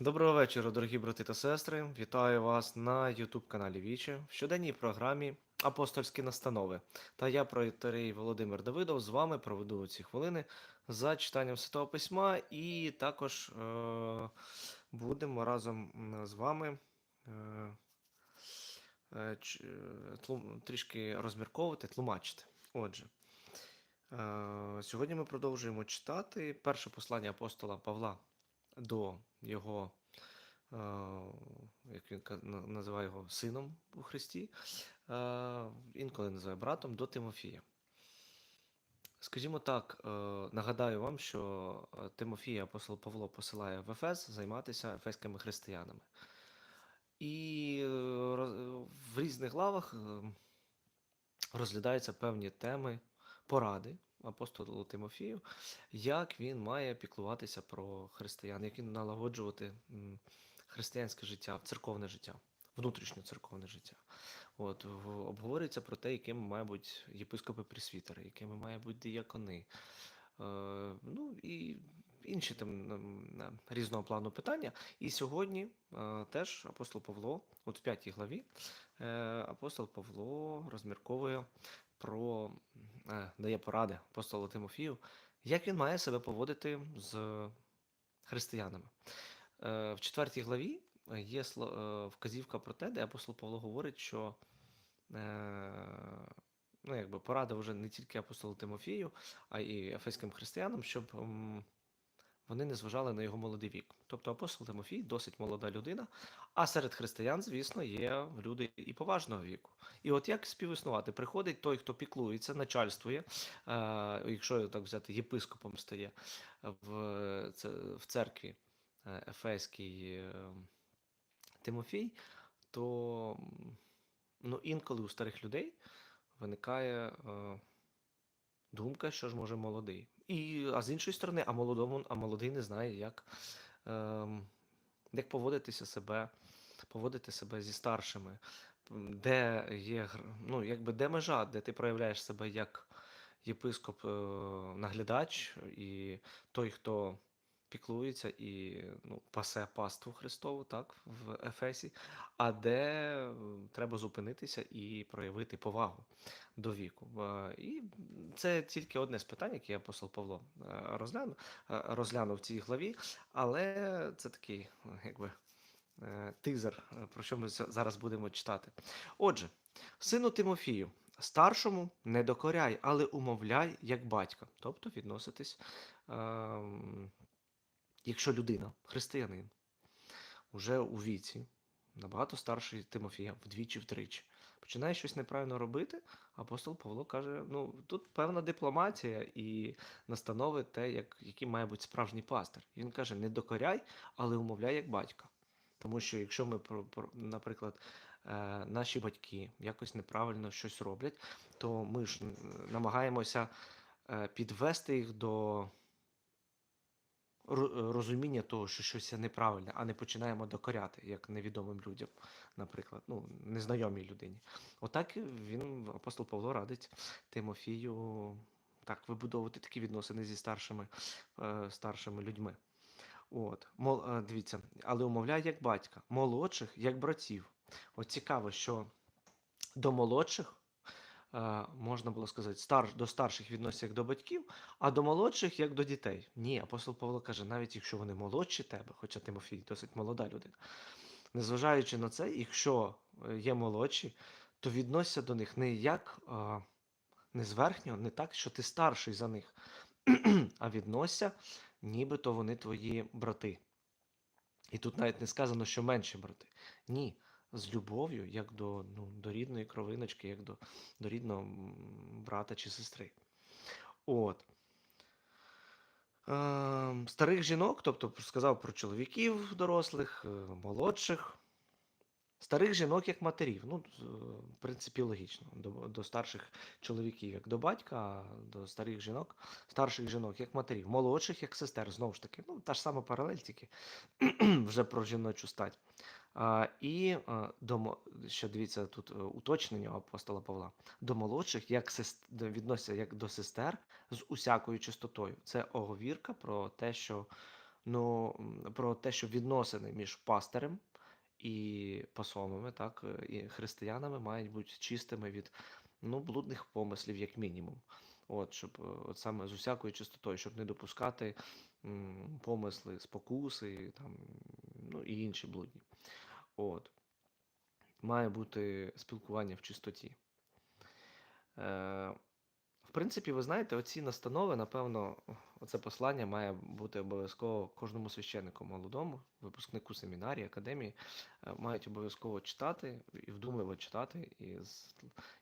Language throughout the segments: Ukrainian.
Доброго вечора, дорогі брати та сестри. Вітаю вас на YouTube каналі Вічі в щоденній програмі Апостольські настанови. Та я, проєтерей Володимир Давидов, з вами проведу ці хвилини за читанням Святого Письма, і також е- будемо разом з вами е- е, е, трішки розмірковувати, тлумачити. Отже, е- сьогодні ми продовжуємо читати перше послання апостола Павла до його, е, як він називає його сином у Христі, е, інколи називає братом до Тимофія. Скажімо так, е, нагадаю вам, що Тимофія апостол Павло посилає в Ефес займатися ефеськими християнами. І в різних главах е, розглядаються певні теми, поради апостолу Тимофію, як він має піклуватися про християн, як він налагоджувати християнське життя, церковне життя, внутрішнє церковне життя. От, обговорюється про те, якими мають бути єпископи пресвітери, якими мають бути діякони. Е, ну і інші там різного плану питання. І сьогодні е, теж апостол Павло, от в п'ятій главі, е, апостол Павло розмірковує про е, дає поради апостолу Тимофію, як він має себе поводити з християнами. Е, В четвертій главі є е, вказівка про те, де апостол Павло говорить, що ну, якби порада вже не тільки апостолу Тимофію, а й ефеським християнам, щоб вони не зважали на його молодий вік. Тобто апостол Тимофій досить молода людина, а серед християн, звісно, є люди і поважного віку. І от як співіснувати? Приходить той, хто піклується, начальствує, е, якщо так взяти, єпископом стає в, це- в церкві е, Ефеській е, Тимофій, то ну, інколи у старих людей виникає е, думка, що ж може молодий. І, а з іншої сторони, а молодому, а молодий не знає, як, ем, як поводитися себе, поводити себе зі старшими, де є ну, якби де межа, де ти проявляєш себе як єпископ, е, і той, хто піклується і ну, пасе паству Христову, так, в Ефесі, а де е, треба зупинитися і проявити повагу до віку. Е, І це тільки одне з питань, яке апостол Павло е, розглянув, е, розглянув в цій главі, але це такий, е, якби. е, Тизер, е, про що ми зараз будемо читати. Отже, сину Тимофію, старшому не докоряй, але умовляй як батька. Тобто відноситись, ем, якщо людина, християнин, уже у віці, набагато старший Тимофія, вдвічі втричі, починає щось неправильно робити, апостол Павло каже: ну тут певна дипломатія і настанови те, як, який має бути справжній пастир. Він каже: не докоряй, але умовляй як батька. Тому що якщо ми, наприклад, е, наші батьки якось неправильно щось роблять, то ми ж намагаємося е, підвести їх до розуміння того, що щось є неправильне, а не починаємо докоряти, як невідомим людям, наприклад, ну, незнайомій людині. Отак він, апостол Павло, радить Тимофію так вибудовувати такі відносини зі старшими, е, старшими людьми. От, мол, е, дивіться, але умовляє як батька, молодших як братів. От цікаво, що до молодших можна було сказати, стар, до старших відносяться як до батьків, а до молодших як до дітей. Ні, апостол Павло каже, навіть якщо вони молодші тебе, хоча Тимофій досить молода людина, незважаючи на це, якщо е, є молодші, то відносяться до них не як не зверхньо, не так, що ти старший за них, а відносяться, нібито вони твої брати. І тут навіть не сказано, що менші брати. Ні, з любов'ю, як до, ну, до рідної кровиночки, як до, до рідного брата чи сестри. От. Ем, старих жінок, тобто сказав про чоловіків дорослих, е, молодших. Старих жінок як матерів. Ну, в принципі, логічно. До, до старших чоловіків як до батька, до старих жінок, старших жінок як матерів, молодших як сестер. Знову ж таки, ну, та ж сама паралель, тільки вже про жіночу стать. І а, до, ще дивіться тут е, уточнення апостола Павла. До молодших як відносяться як до сестер з усякою чистотою. Це оговірка про те, що Ну, про те, що відносини між пастирем і посомами, так, е, і християнами мають бути чистими від ну, блудних помислів, як мінімум. От, щоб е, от саме з усякою чистотою, щоб не допускати м, помисли, спокуси, там, ну і інші блудні. От. Має бути спілкування в чистоті. Е, в принципі, ви знаєте, оці настанови, напевно, оце послання має бути обов'язково кожному священнику молодому, випускнику семінарії, академії, е, мають обов'язково читати і вдумливо читати, і з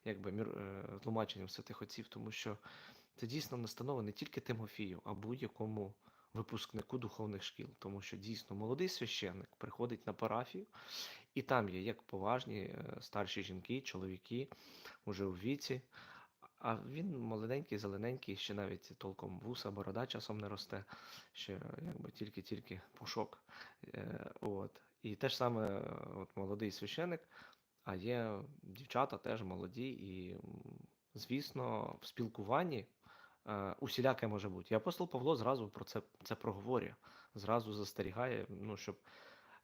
якби мір, е, тлумаченням святих отців, тому що це дійсно настанова не тільки Тимофію, а будь-якому випускнику духовних шкіл, тому що дійсно молодий священник приходить на парафію, і там є як поважні е, старші жінки, чоловіки уже у віці. А він молоденький, зелененький, ще навіть толком вуса, борода часом не росте, ще якби тільки-тільки пушок. Е, от. І те ж саме е, от, молодий священик, а є дівчата теж молоді, і, звісно, в спілкуванні усіляке може бути. І апостол Павло зразу про це, це проговорює, зразу застерігає, ну, щоб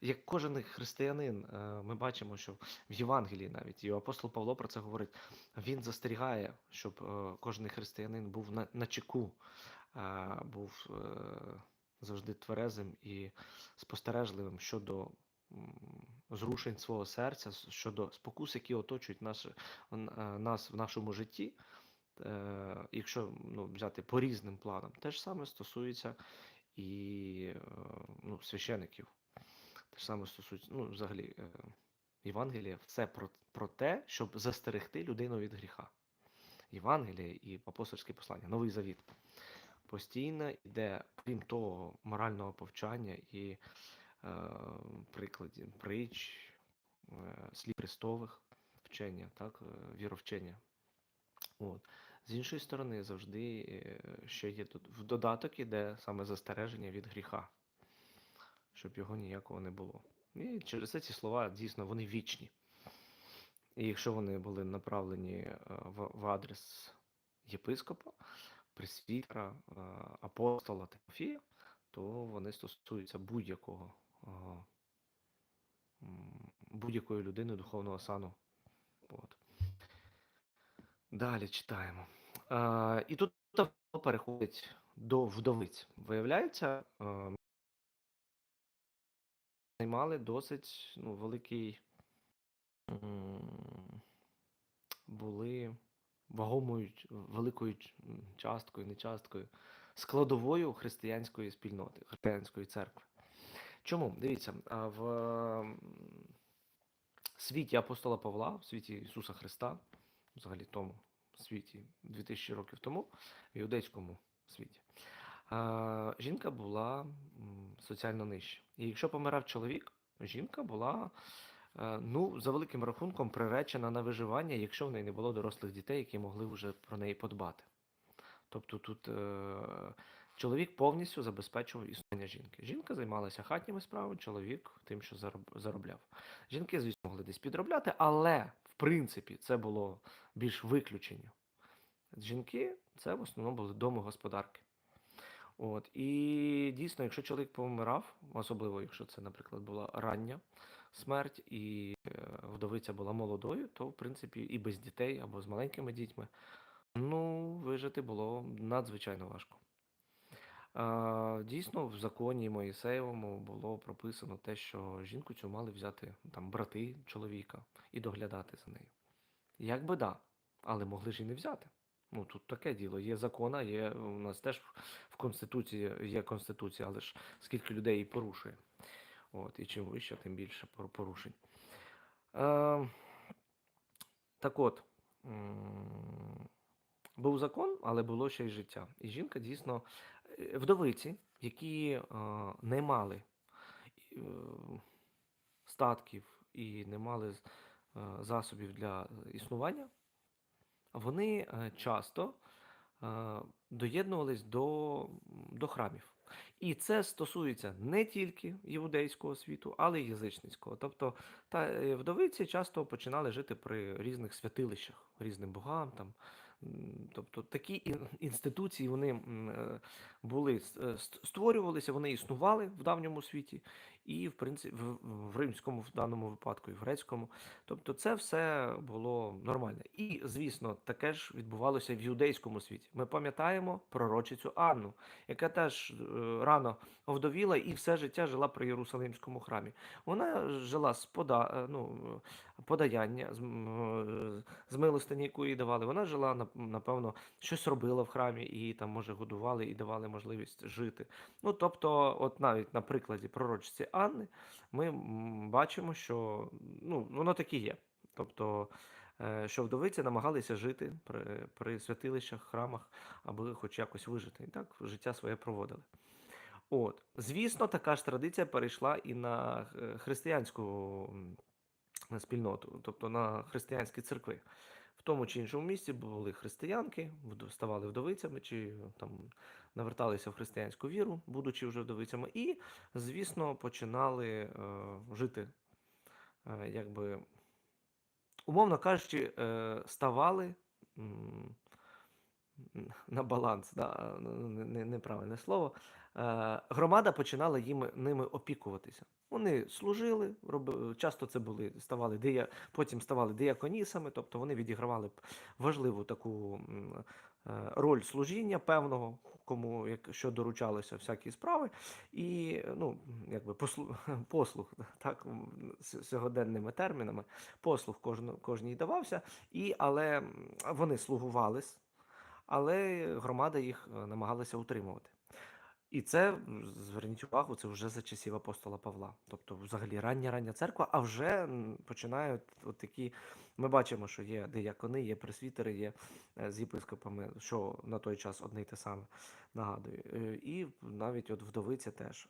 як кожен християнин, е, ми бачимо, що в Євангелії навіть і апостол Павло про це говорить. Він застерігає, щоб е, кожен християнин був на, на чеку, е, був е, завжди тверезим і спостережливим щодо зрушень свого серця, щодо спокус, які оточують наш, е, нас в нашому житті. Е, Якщо ну, взяти по різним планам, те ж саме стосується і е, ну, священиків. Те ж саме стосується, ну, взагалі, е, Євангелія все про, про те, щоб застерегти людину від гріха. Євангелія і апостольське послання, Новий Завіт. Постійно йде, крім того, морального повчання і е, прикладів, притч, е, слів Христових вчення, так, віровчення. От. З іншої сторони, завжди е, ще є тут в додаток іде саме застереження від гріха щоб його ніякого не було. І через це ці слова дійсно вони вічні. І якщо вони були направлені е, в, в адрес єпископа, пресвітера, е, апостола Тимофія, то вони стосуються будь-якого будь-якої людини духовного сану. От. Далі читаємо. Е, і тут переходить до вдовиць. Виявляється, займали досить ну, великий були вагомою великою часткою, не часткою, складовою християнської спільноти, християнської церкви. Чому? Дивіться, в світі апостола Павла, в світі Ісуса Христа, взагалі тому світі 2000 років тому, в іудейському світі, жінка була соціально нижча. І якщо помирав чоловік, жінка була, е, ну, за великим рахунком, приречена на виживання, якщо в неї не було дорослих дітей, які могли вже про неї подбати. Тобто тут е, чоловік повністю забезпечував існування жінки. Жінка займалася хатніми справами, чоловік тим, що зароб- заробляв. Жінки, звісно, могли десь підробляти, але в принципі це було більш виключення. Жінки це в основному були домогосподарки. От. І дійсно, якщо чоловік помирав, особливо якщо це, наприклад, була рання смерть, і е, вдовиця була молодою, то в принципі і без дітей або з маленькими дітьми, ну, вижити було надзвичайно важко. Дійсно, в законі Моїсеєвому було прописано те, що жінку цю мали взяти там брати чоловіка і доглядати за нею. Як би да, але могли ж і не взяти. Ну тут таке діло. Є закон, а є у нас теж в Конституції є Конституція, але ж скільки людей її порушує. От, і чим вище, тим більше порушень. Е, так от, був закон, але було ще й життя. І жінка дійсно вдовиці, які е, не мали е, статків і не мали е, засобів для існування, вони е, часто е, доєднувались до, до храмів. І це стосується не тільки іудейського світу, але й язичницького. Тобто та е, вдовиці часто починали жити при різних святилищах, різним богам. Там. Тобто такі інституції вони е, були е, ст- створювалися, вони існували в давньому світі, і в принципі в, римському в даному випадку, і в грецькому. Тобто, це все було нормально. І звісно, таке ж відбувалося в юдейському світі. Ми пам'ятаємо пророчицю Анну, яка теж е, рано овдовіла і все життя жила при Єрусалимському храмі. Вона жила з пода, е, ну, подаяння, з, милостині, яку їй давали. Вона жила, нап- напевно, щось робила в храмі, і там, може, годували і давали можливість жити. Ну, тобто, от навіть на прикладі пророчиці Анни, ми бачимо, що ну, воно таке є. Тобто, е, що вдовиці намагалися жити при, при святилищах, храмах, аби хоч якось вижити. І так життя своє проводили. От, звісно, така ж традиція перейшла і на е, християнську спільноту, тобто на християнські церкви. Тому чи іншому місці були християнки, ставали вдовицями, чи там наверталися в християнську віру, будучи вже вдовицями, і, звісно, починали е, жити, е, якби, умовно кажучи, е, ставали. на баланс, да, не- неправильне слово. Е, Громада починала їм, ними опікуватися. Вони служили, роби, часто це були, ставали дия, потім ставали дияконісами, тобто вони відігравали важливу таку е, роль служіння певного, кому як, що доручалося всякі справи, і ну, якби послуг, послуг так, сьогоденними термінами, послуг кожну, кожній давався, і, але вони слугувались але громада їх е, намагалася утримувати. І це, зверніть увагу, це вже за часів апостола Павла. Тобто, взагалі, рання рання церква, а вже починають от такі. Ми бачимо, що є диякони, є пресвітери, є е, з єпископами, що на той час одне й те саме нагадую. Е, І навіть от вдовиця теж.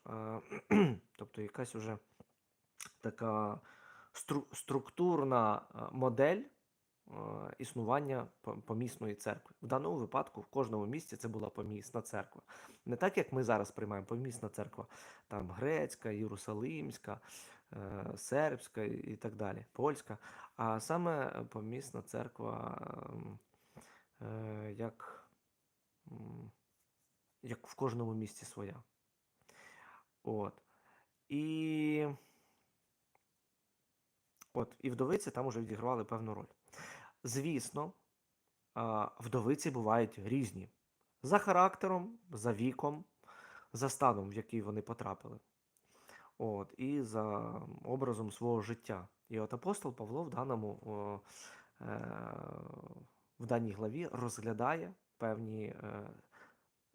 Тобто якась уже така стру- структурна модель існування помісної церкви. В даному випадку в кожному місті це була помісна церква. Не так, як ми зараз приймаємо помісна церква, там грецька, єрусалимська, е, сербська і так далі, польська. А саме помісна церква, е, як, як в кожному місті своя. От. І, от, і вдовиці там уже відігравали певну роль. Звісно, вдовиці бувають різні за характером, за віком, за станом, в який вони потрапили. От, і за образом свого життя. І от апостол Павло в даному е, в даній главі розглядає певні е,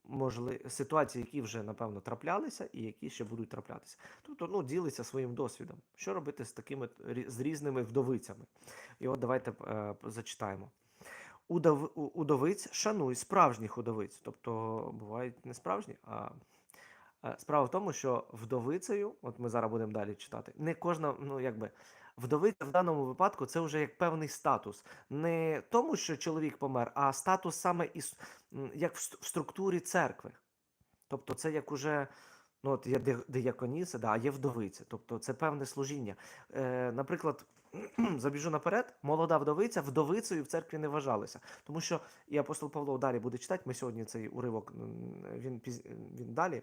можли... ситуації, які вже напевно траплялися, і які ще будуть траплятися. Тобто ну, ділиться своїм досвідом. Що робити з такими з різними вдовицями? І от давайте е, зачитаємо. Удов... Удовиць шануй справжніх удовиць. Тобто бувають не справжні, а е, справа в тому, що вдовицею, от ми зараз будемо далі читати, не кожна, ну якби вдовиця в даному випадку це вже як певний статус. Не тому, що чоловік помер, а статус саме із, як в структурі церкви. Тобто це як уже. Ну, от є ди- дияконіса, да, а є вдовиця. Тобто це певне служіння. Е, наприклад, забіжу наперед, молода вдовиця вдовицею в церкві не вважалася. Тому що і апостол Павло далі буде читати. Ми сьогодні цей уривок він, він далі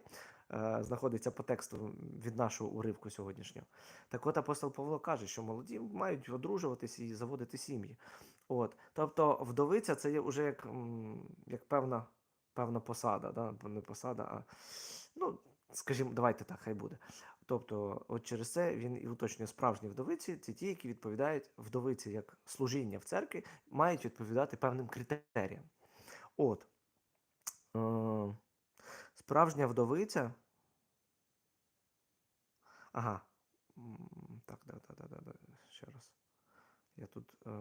е, знаходиться по тексту від нашого уривку сьогоднішнього. Так от апостол Павло каже, що молоді мають одружуватись і заводити сім'ї. От, тобто, вдовиця це є вже як, як певна, певна посада, да? не посада, а ну, скажімо, давайте так, хай буде. Тобто, от через це він і уточнює справжні вдовиці, це ті, які відповідають вдовиці як служіння в церкві, мають відповідати певним критеріям. От. Е, справжня вдовиця. Ага. Так, да, да, да, да. Ще раз. Я тут е,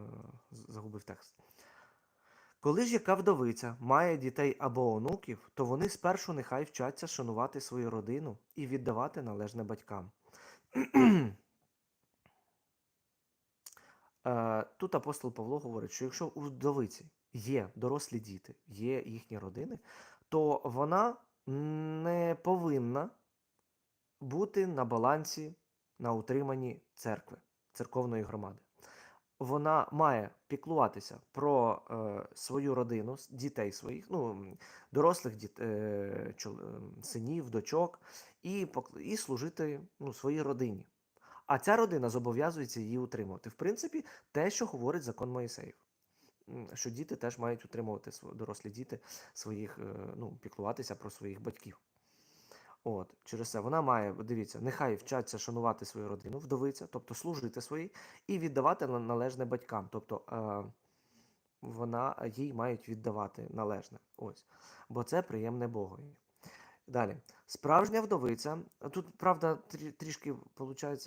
загубив текст. Коли ж яка вдовиця має дітей або онуків, то вони спершу нехай вчаться шанувати свою родину і віддавати належне батькам. Е, Тут апостол Павло говорить, що якщо у вдовиці є дорослі діти, є їхні родини, то вона не повинна бути на балансі на утриманні церкви, церковної громади. Вона має піклуватися про е, свою родину, дітей своїх, ну, дорослих діт, е, чол- ем, синів, дочок, і, і служити ну, своїй родині. А ця родина зобов'язується її утримувати. В принципі, те, що говорить закон Моїсеїв. Що діти теж мають утримувати дорослі діти своїх, е, ну, піклуватися про своїх батьків. От, через це вона має, дивіться, нехай вчаться шанувати свою родину, вдовиця, тобто служити своїй, і віддавати належне батькам. Тобто е, вона їй мають віддавати належне. Ось. Бо це приємне Богові. Далі. Справжня вдовиця. Тут, правда, трі- трішки виходить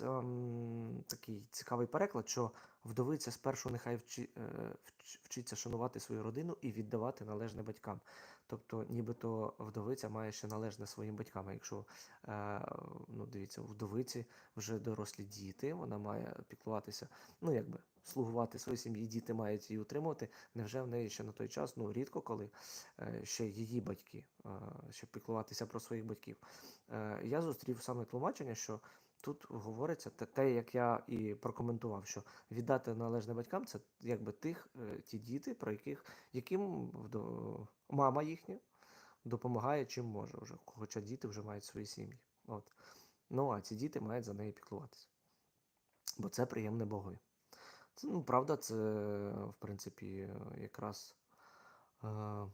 такий цікавий переклад, що вдовиця спершу нехай вчи, е, вчиться шанувати свою родину і віддавати належне батькам. Тобто, нібито вдовиця має ще належне своїм батькам. Якщо, е, ну, дивіться, у вдовиці вже дорослі діти, вона має піклуватися, ну, якби слугувати своїй сім'ї, діти мають її утримувати. Невже в неї ще на той час, ну, рідко коли е, ще її батьки, е, щоб піклуватися про своїх батьків. Я зустрів саме тлумачення, що тут говориться те, як я і прокоментував, що віддати належне батькам це якби тих, е, ті діти, про яких яким мама їхня допомагає чим може вже, хоча діти вже мають свої сім'ї. От. Ну а ці діти мають за неї піклуватися. Бо це приємне Богові. Це, ну, правда, це, в принципі, якраз. Е,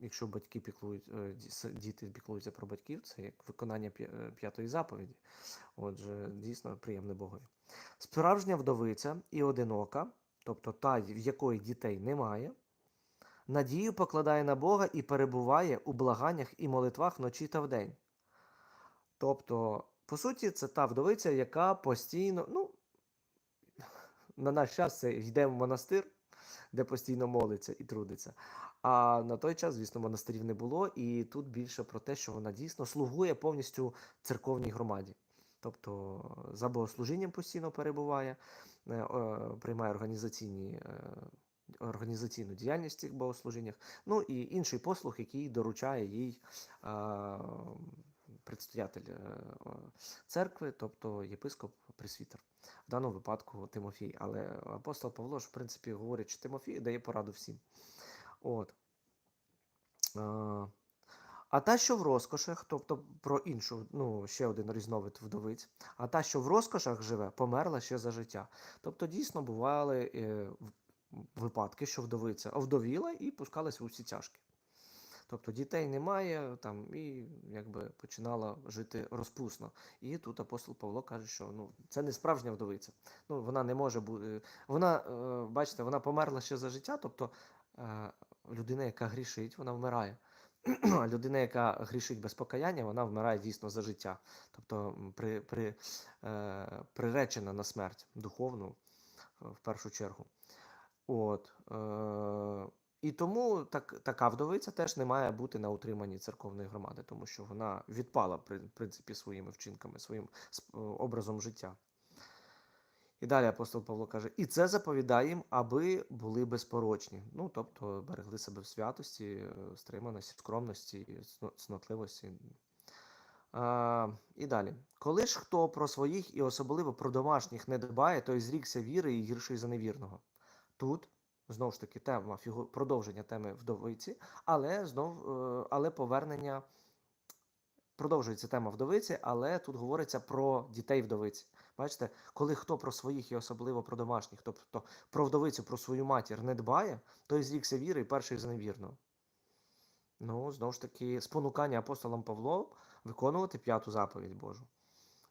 Якщо батьки піклують, е, діти піклуються про батьків, це як виконання е, п'ятої заповіді. Отже, дійсно приємне Богові. Справжня вдовиця і одинока, тобто та, в якої дітей немає, надію покладає на Бога і перебуває у благаннях і молитвах вночі та вдень. Тобто, по суті, це та вдовиця, яка постійно, ну, на наш час це йде в монастир, де постійно молиться і трудиться. А на той час, звісно, монастирів не було, і тут більше про те, що вона дійсно слугує повністю церковній громаді. Тобто за богослужінням постійно перебуває, е, приймає організаційні, е, організаційну діяльність в цих богослужіннях, ну і інший послуг, який доручає їй е, предстоятель е, церкви, тобто єпископ пресвітер. В даному випадку Тимофій. Але апостол Павло ж, в принципі, говорить, що Тимофій дає пораду всім. От. Е, А та, що в розкошах, тобто про іншу, ну, ще один різновид вдовиць, а та, що в розкошах живе, померла ще за життя. Тобто, дійсно бували е, випадки, що вдовиця овдовіла і пускалась в усі тяжкі. Тобто дітей немає, там, і якби починала жити розпусно. І тут апостол Павло каже, що ну, це не справжня вдовиця. Ну, вона не може бути. Вона, е, бачите, вона померла ще за життя, тобто е, людина, яка грішить, вона вмирає. А людина, яка грішить без покаяння, вона вмирає дійсно за життя. Тобто при, при, е, приречена на смерть духовну е, в першу чергу. От, е, і тому так, така вдовиця теж не має бути на утриманні церковної громади, тому що вона відпала в принципі своїми вчинками, своїм образом життя. І далі апостол Павло каже: і це заповідає їм, аби були безпорочні. Ну, тобто берегли себе в святості, е, стриманості, скромності, цнотливості. А, і далі. Коли ж хто про своїх і особливо про домашніх не дбає, той зрікся віри і гірший за невірного. Тут знову ж таки тема фігу... продовження теми вдовиці, але знов е, але повернення продовжується тема вдовиці, але тут говориться про дітей вдовиці. Бачите, коли хто про своїх і особливо про домашніх, тобто про вдовицю, про свою матір не дбає, той зрікся віри і перший за невірного. Ну, знову ж таки, спонукання апостолом Павлом виконувати п'яту заповідь Божу.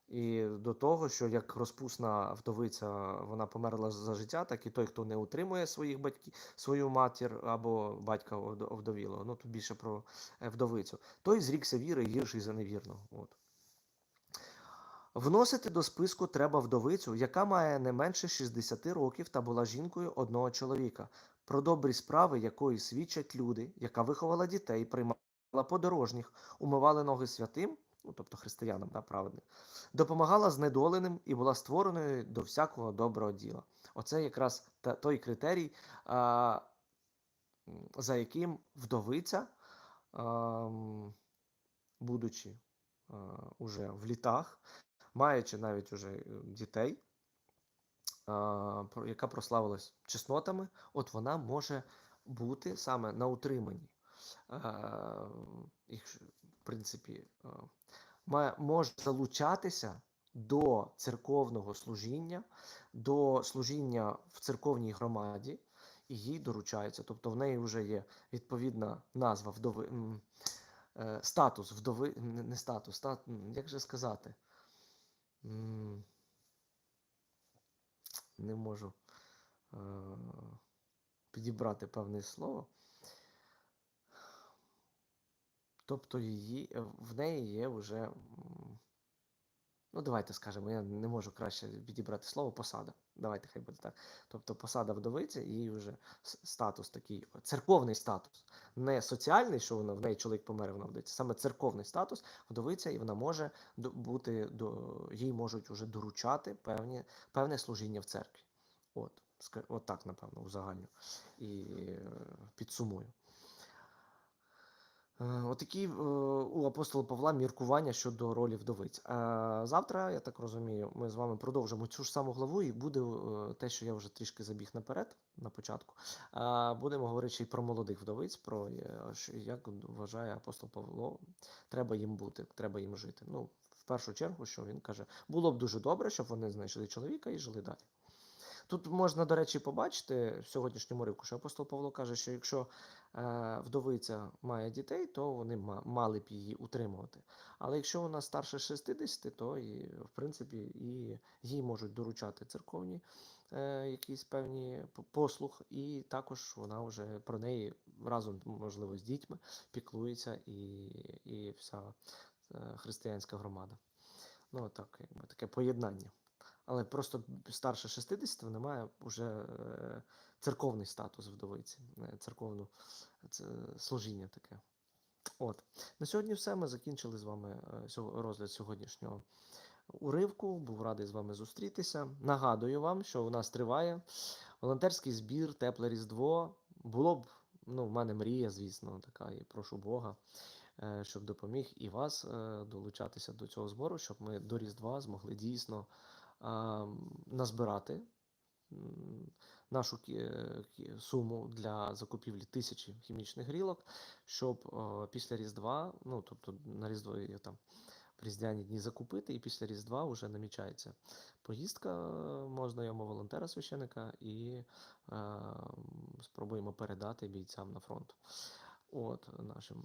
І до того, що як розпусна вдовиця вона померла за життя, так і той, хто не утримує своїх батьків, свою матір або батька овдовілого, ну тут більше про е, вдовицю, той зрікся віри гірший за невірного. От. Вносити до списку треба вдовицю, яка має не менше 60 років та була жінкою одного чоловіка, про добрі справи якої свідчать люди, яка виховала дітей, приймала подорожніх, умивала ноги святим, ну тобто християнам, да, праведним, допомагала знедоленим і була створеною до всякого доброго діла. Оце якраз та, той критерій, а, за яким вдовиця, а, будучи а, уже в літах, маючи навіть уже е, дітей, а, яка прославилась чеснотами, от вона може бути саме на утриманні. А, їх, в принципі, а, може залучатися до церковного служіння, до служіння в церковній громаді, і їй доручається. Тобто в неї вже є відповідна назва вдови, е, статус вдови, не статус, стат, як же сказати? Не можу е, підібрати певне слово. Тобто її, е, в неї є вже, ну давайте скажемо, я не можу краще підібрати слово посада. Давайте хай буде так. Тобто посада вдовиці, її вже статус такий, церковний статус. Не соціальний, що вона в неї чоловік помер, вона вдовиця, саме церковний статус вдовиця, і вона може бути до їй можуть вже доручати певні, певне служіння в церкві. От, от так, напевно, узагальню і е, підсумую. Е, Отакі е, у апостола Павла міркування щодо ролі вдовиць. Е, Завтра, я так розумію, ми з вами продовжимо цю ж саму главу, і буде те, що я вже трішки забіг наперед на початку. Будемо говорити ще про молодих вдовиць, про як вважає апостол Павло, треба їм бути, треба їм жити. Ну, в першу чергу, що він каже, було б дуже добре, щоб вони знайшли чоловіка і жили далі. Тут можна, до речі, побачити в сьогоднішньому ривку, що апостол Павло каже, що якщо е, вдовиця має дітей, то вони ма- мали б її утримувати. Але якщо вона старше 60, то і, в принципі і їй можуть доручати церковні е, якісь певні послуг, і також вона вже про неї разом, можливо, з дітьми піклується і, і вся е, християнська громада. Ну, так, якби таке поєднання. Але просто старше 60 вона має вже е, церковний статус вдовиці, е, церковну це служіння таке. От. На сьогодні все. Ми закінчили з вами е, розгляд сьогоднішнього уривку. Був радий з вами зустрітися. Нагадую вам, що у нас триває волонтерський збір, тепле Різдво. Було б, ну, в мене мрія, звісно, така, і прошу Бога, щоб допоміг і вас долучатися до цього збору, щоб ми до Різдва змогли дійсно назбирати нашу суму для закупівлі тисячі хімічних грілок, щоб після Різдва, ну тобто на Різдво і там в різдвяні дні закупити, і після Різдва вже намічається поїздка мого знайомого волонтера священика, і е, спробуємо передати бійцям на фронт. От нашим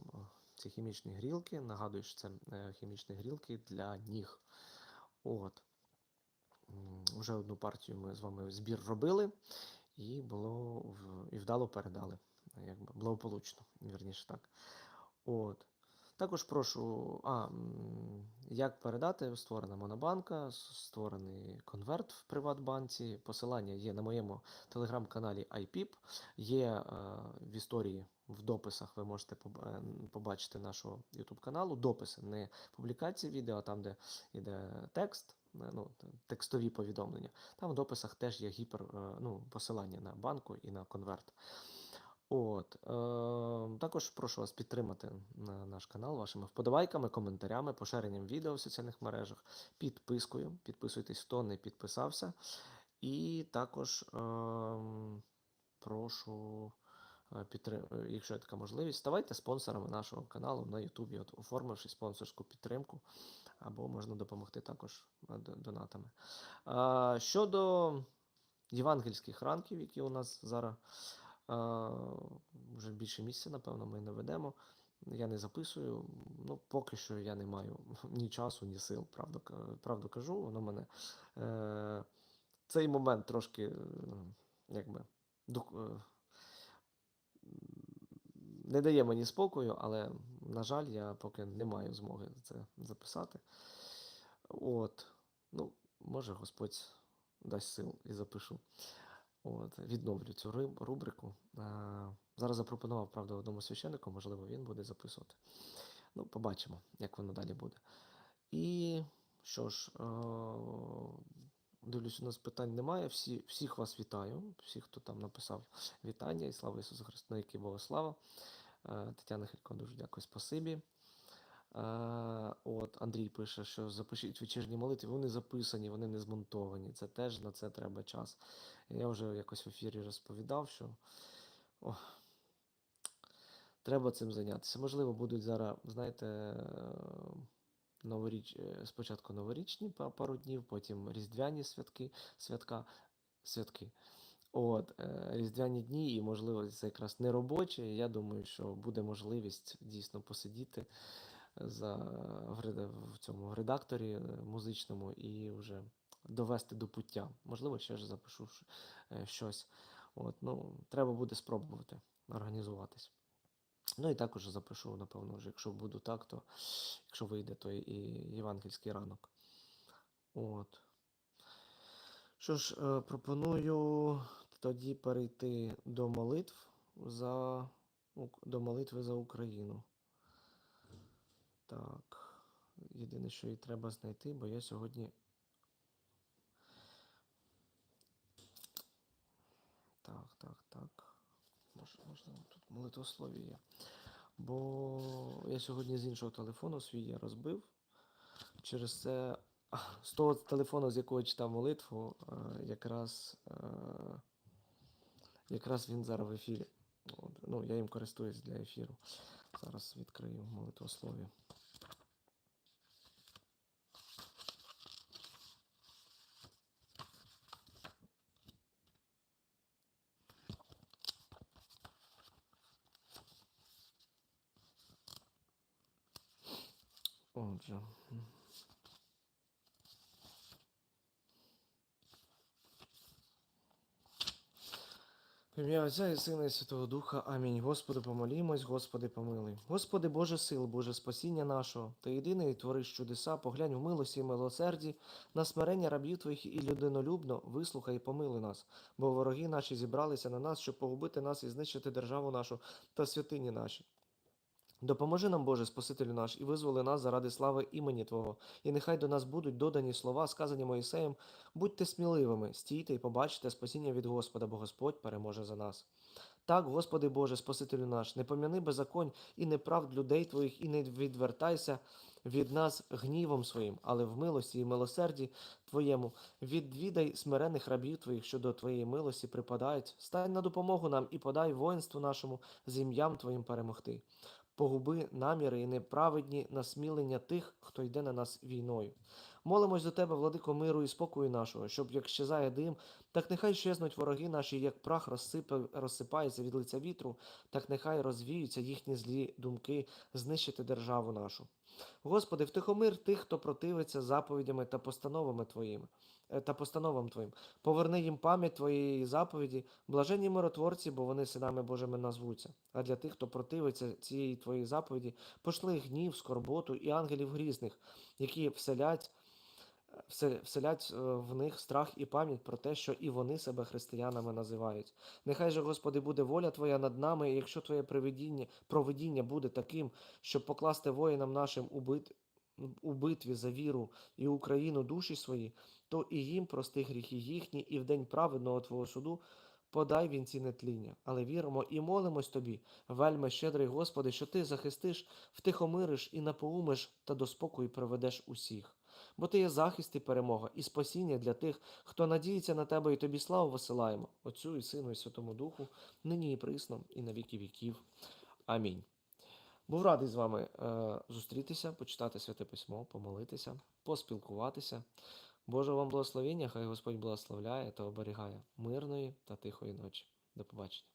ці хімічні грілки. Нагадую, що це е, хімічні грілки для ніг. От. Вже одну партію ми з вами збір робили, і було в- і вдало передали. Якби благополучно, вірніше так. От. Також прошу, а, як передати, створена монобанка, створений конверт в Приватбанці. Посилання є на моєму телеграм-каналі iPip. Є е, в історії в дописах, ви можете е, побачити нашого YouTube каналу. Дописи, не публікації відео, а там, де йде текст, ну, текстові повідомлення. Там в дописах теж є гіпер, е, ну, посилання на банку і на конверт. От, е, також прошу вас підтримати на наш канал вашими вподобайками, коментарями, поширенням відео в соціальних мережах, підпискою. Підписуйтесь, хто не підписався. І також ем, прошу е, е, якщо є така можливість, ставайте спонсорами нашого каналу на Ютубі, оформивши спонсорську підтримку, або можна допомогти також е, донатами. Щодо євангельських ранків, які у нас зараз вже більше місяця, напевно, ми не ведемо. Я не записую. Ну, поки що я не маю ні часу, ні сил. Правду, правду кажу, воно мене е, цей момент трошки е, якби дух- е, не дає мені спокою, але, на жаль, я поки не маю змоги це записати. От. Ну, може, Господь дасть сил і запишу. От, відновлю цю рубрику. Зараз запропонував, правда, одному священнику, можливо, він буде записувати. Ну, побачимо, як воно далі буде. І що ж, е, дивлюсь, у нас питань немає. Всі, всіх вас вітаю, всіх, хто там написав вітання і слава Ісусу Христу, які Бога слава. Е, Тетяна Хилько, дуже дякую, спасибі. Е, от, Андрій пише, що запишіть вечірні молитви. Вони записані, вони не змонтовані. Це теж на це треба час. Я вже якось в ефірі розповідав, що о, треба цим зайнятися. Можливо, будуть зараз, знаєте, новоріч... е, спочатку новорічні пару днів, потім різдвяні святки, святка, святки. От, е, різдвяні дні, і можливо, це якраз не робочі. Я думаю, що буде можливість дійсно посидіти за, в, цьому в редакторі е, музичному і вже довести до пуття. Можливо, ще ж запишу е, щось. От, ну, треба буде спробувати організуватись. Ну і також запишу, напевно, вже, якщо буду так, то якщо вийде, то і євангельський ранок. От. Що ж, пропоную тоді перейти до молитв за до молитви за Україну. Так. Єдине, що їй треба знайти, бо я сьогодні. Так, так, так. Може, можливо, тут молитвослові є. Бо я сьогодні з іншого телефону свій я розбив. Через це з того телефону, з якого читав молитву, е, якраз, е, якраз він зараз в ефірі. От, ну, я їм користуюсь для ефіру. Зараз відкрию молитвослові. Отже. Ім'я Отця і Сина і Святого Духа. Амінь. Господи, помолімось, Господи, помилуй. Господи, Боже сил, Боже спасіння нашого, Ти єдиний твориш чудеса, поглянь в милості і милосерді, на смирення рабів Твоїх і людинолюбно вислухай і помилуй нас, бо вороги наші зібралися на нас, щоб погубити нас і знищити державу нашу та святині наші. Допоможи нам, Боже, Спасителю наш, і визволи нас заради слави імені Твого, і нехай до нас будуть додані слова, сказані Моїсеєм, будьте сміливими, стійте і побачите спасіння від Господа, бо Господь переможе за нас. Так, Господи Боже, Спасителю наш, не пом'яни беззаконь і неправд людей Твоїх, і не відвертайся від нас гнівом своїм, але в милості і милосерді Твоєму відвідай смирених рабів Твоїх, що до Твоєї милості припадають. Стань на допомогу нам і подай воїнству нашому з ім'ям Твоїм перемогти погуби наміри і неправедні насмілення тих, хто йде на нас війною. Молимось до тебе, владико миру і спокою нашого, щоб як щезає дим, так нехай щезнуть вороги наші, як прах розсипе, розсипається від лиця вітру, так нехай розвіються їхні злі думки знищити державу нашу. Господи, втихомир тих, хто противиться заповідями та постановами Твоїми та постановам Твоїм. Поверни їм пам'ять Твоєї заповіді, блаженні миротворці, бо вони синами Божими назвуться. А для тих, хто противиться цієї Твоєї заповіді, пошли гнів, скорботу і ангелів грізних, які вселять. Вселять е, в них страх і пам'ять про те, що і вони себе християнами називають. Нехай же, Господи, буде воля Твоя над нами, і якщо Твоє провидіння буде таким, щоб покласти воїнам нашим у, бит, у битві за віру і Україну душі свої, то і їм прости гріхи їхні, і в день праведного Твого суду подай вінці нетління. Але віримо і молимось Тобі, вельми щедрий Господи, що Ти захистиш, втихомириш і напоумиш та до спокою приведеш усіх. Бо ти є захист і перемога, і спасіння для тих, хто надіється на тебе, і тобі славу висилаємо, Отцю і Сину, і Святому Духу, нині і присно, і на віки віків. Амінь. Був радий з вами е, зустрітися, почитати святе письмо, помолитися, поспілкуватися. Боже вам благословення, хай Господь благословляє та оберігає мирної та тихої ночі. До побачення.